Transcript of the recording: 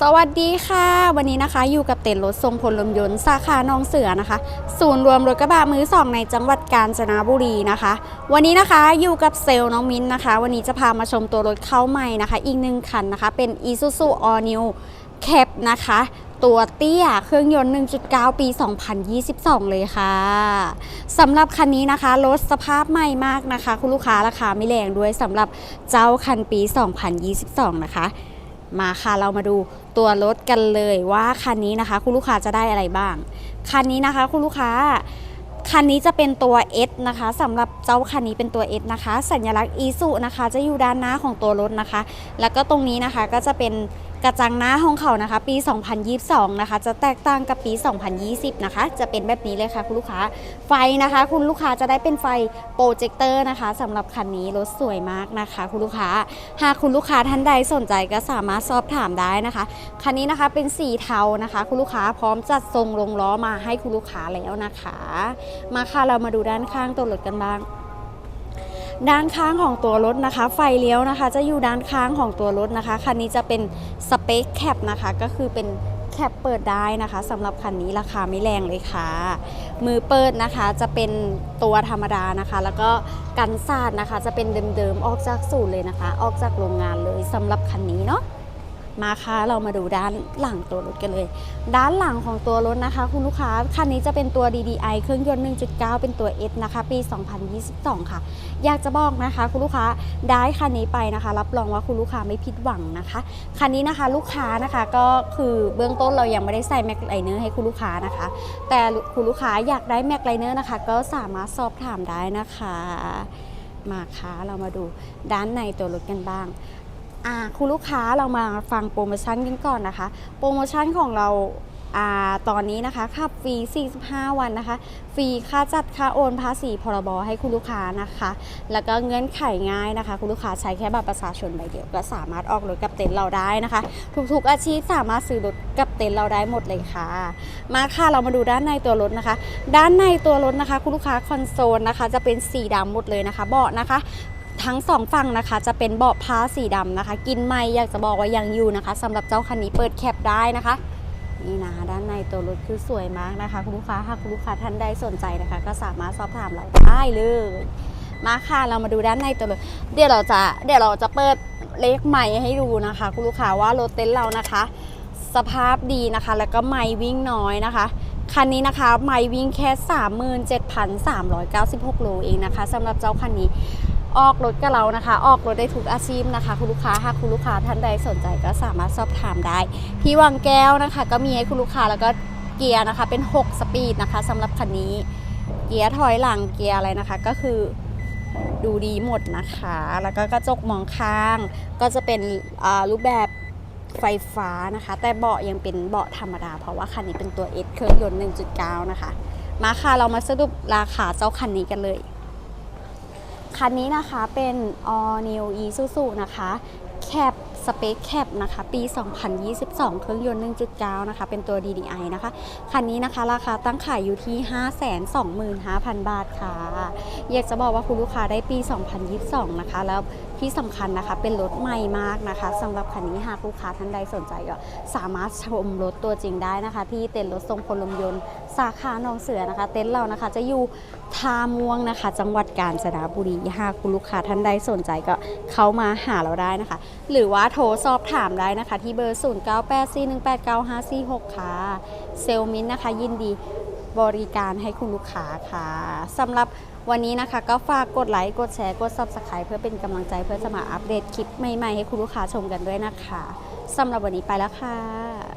สวัสดีค่ะ วันนี้นะคะอยู่กับเต็นท์รถทรงพลลมยนต์สาขาหนองเสือนะคะ ศูนย์รวมรถกระบะมือสองในจังหวัดกาญจนบุรีนะคะ วันนี้นะคะอยู่กับเซลล์น้องมิ้นนะคะ วันนี้จะพามาชมตัวรถเข้าใหม่นะคะ อีกหนึ่งคันนะคะ เป็น Isuzu All New Cap นะคะ ตัวเตี้ยเครื่องยนต์ 1.9 ปี 2022 เลยค่ะสำหรับคันนี้นะคะรถสภาพใหม่มากนะคะ คุณลูกค้าราคาไม่แรงด้วยสำหรับเจ้าคันปี 2022 นะคะ มาค่ะเรามาดูตัวรถกันเลยว่าคันนี้นะคะ คุณลูกค้าจะได้อะไรบ้าง คันนี้นะคะคุณลูกค้าคันนี้จะเป็นตัว S นะคะสำหรับเจ้าคันนี้เป็นตัว S นะคะ สัญลักษณ์อีสุนะคะ จะอยู่ด้านหน้าของตัวรถนะคะ แล้วก็ตรงนี้นะคะก็จะเป็น กระจังหน้าของเขานะคะ ปี 2022 นะคะ จะแตกต่างกับปี 2020 นะคะ จะเป็นแบบนี้เลยค่ะคุณลูกค้า ไฟนะคะ คุณลูกค้าจะได้เป็นไฟโปรเจคเตอร์นะคะสำหรับคันนี้รถสวยมากนะคะ คุณลูกค้า หากคุณลูกค้าท่านใดสนใจก็สามารถสอบถามได้นะคะ คันนี้นะคะเป็นสีเทานะคะ คุณลูกค้าพร้อมจัดทรงลงล้อมาให้คุณลูกค้าแล้วนะคะ มาค่ะเรามาดูด้านข้างตัวรถกันบ้าง ด้านข้างของตัวรถนะคะ ไฟเลี้ยวนะคะ จะอยู่ด้านข้างของตัวรถนะคะคันนี้จะเป็นสเปคแคปนะคะ ก็คือเป็นแคปเปิดได้นะคะสำหรับคันนี้ราคาไม่แรงเลยค่ะ มือเปิดนะคะจะเป็นตัวธรรมดานะคะ แล้วก็กันซาดนะคะจะเป็นเดิมๆออกจากสูตรเลยนะคะ ออกจากโรงงานเลยสำหรับคันนี้เนาะ มาค่ะเรามาดูด้านหลังตัวรถกันเลย ด้านหลังของตัวรถนะคะ คุณลูกค้าคันนี้จะเป็นตัว DDI เครื่องยนต์ 1.9 เป็นตัว S นะคะ ปี 2022 ค่ะ อยากจะบอกนะคะ คุณลูกค้าได้คันนี้ไปนะคะ รับรองว่าคุณลูกค้าไม่ผิดหวังนะคะคันนี้นะคะลูกค้านะคะก็คือเบื้องต้นเรายังไม่ได้ใส่แม็กไลเนอร์ให้คุณลูกค้านะคะ แต่คุณลูกค้าอยากได้แม็กไลเนอร์นะคะ ก็สามารถสอบถามได้นะคะ มาค่ะเรามาดูด้านในตัวรถกันบ้าง อ่าคุณลูกค้าเรามาฟังโปรโมชั่นกันก่อนนะคะ โปรโมชั่นของเราอ่าตอนนี้นะคะขับฟรี 45 วันนะคะ ฟรีค่าจัดค่าโอนภาษีพรบให้คุณลูกค้านะคะ แล้วก็เงื่อนไขง่ายนะคะ คุณลูกค้าใช้แค่บัตรประชาชนใบเดียวก็สามารถออกรถกับเต็นท์เราได้นะคะ ทุกๆอาชีพสามารถซื้อรถกับเต็นท์เราได้หมดเลยค่ะ มาค่ะเรามาดูด้านในตัวรถนะคะ ด้านในตัวรถนะคะ คุณลูกค้าคอนโซลนะคะ จะเป็นสีดำหมดเลยนะคะ เบาะนะคะ ทั้งสองฝั่งนะคะ จะเป็นเบาะผ้าสีดำนะคะ กินไม่อยากจะบอกว่ายังอยู่นะคะสำหรับเจ้าคันนี้เปิดแคปได้นะคะนี่นะด้านในตัวรถคือสวยมากนะคะ คุณลูกค้าหากคุณลูกค้าท่านใดสนใจนะคะ ก็สามารถสอบถามเราได้เลยมาค่ะเรามาดูด้านในตัวรถเดี๋ยวเราจะเดี๋ยวเราจะเปิดเลขใหม่ให้ดูนะคะ คุณลูกค้าว่ารถเต็นท์เรานะคะ สภาพดีนะคะ แล้วก็ไม่วิ่งน้อยนะคะคันนี้นะคะ ไม่วิ่งแค่ 37,396 โลเองนะคะสำหรับเจ้าคันนี้ ออกรถกับเรานะคะ ออกรถได้ทุกอาชีพนะคะ คุณลูกค้าหากคุณลูกค้าท่านใดสนใจก็สามารถสอบถามได้ที่วังแก้วนะคะ ก็มีให้คุณลูกค้าแล้วก็เกียร์นะคะ เป็น 6 สปีดนะคะสำหรับคันนี้ เกียร์ถอยหลังเกียร์อะไรนะคะ ก็คือดูดีหมดนะคะ แล้วก็กระจกมองข้าง ก็จะเป็นรูปแบบไฟฟ้านะคะ แต่เบาะยังเป็นเบาะธรรมดา เพราะว่าคันนี้เป็นตัว S เครื่องยนต์ 1.9 นะคะ มาค่ะเรามาสรุปราคาเจ้าคันนี้กันเลย คันนี้นะคะเป็น All New Isuzu นะคะ แคปสเปคแคปนะคะ ปี 2022 เครื่องยนต์ 1.9 นะคะ เป็นตัว DDI นะคะ คันนี้นะคะราคาตั้งขายอยู่ที่ 525,000 บาทค่ะ อยากจะบอกว่าคุณลูกค้าได้ปี 2022 นะคะ แล้วที่สำคัญนะคะเป็นรถใหม่มากนะคะสำหรับคันนี้หากลูกค้าท่านใดสนใจก็สามารถชมรถตัวจริงได้นะคะ ที่เต็นท์รถทรงพลมยนต์สาขาหนองเสือนะคะ เต็นท์เรานะคะจะอยู่ท่าม่วงนะคะ จังหวัดกาญจนบุรีหากคุณลูกค้าท่านใดสนใจก็เข้ามาหาเราได้นะคะหรือว่าโทรสอบถามได้นะคะ ที่เบอร์ 0984189546 ค่ะ เซลมินนะคะ ยินดีบริการให้คุณลูกค้าค่ะสำหรับวันนี้นะคะ ก็ฝากกดไลค์ กดแชร์ กด Subscribe เพื่อเป็นกำลังใจเพื่อจะมาอัปเดตคลิปใหม่ๆ ให้คุณลูกค้าชมกันด้วยนะคะสำหรับวันนี้ไปแล้วค่ะ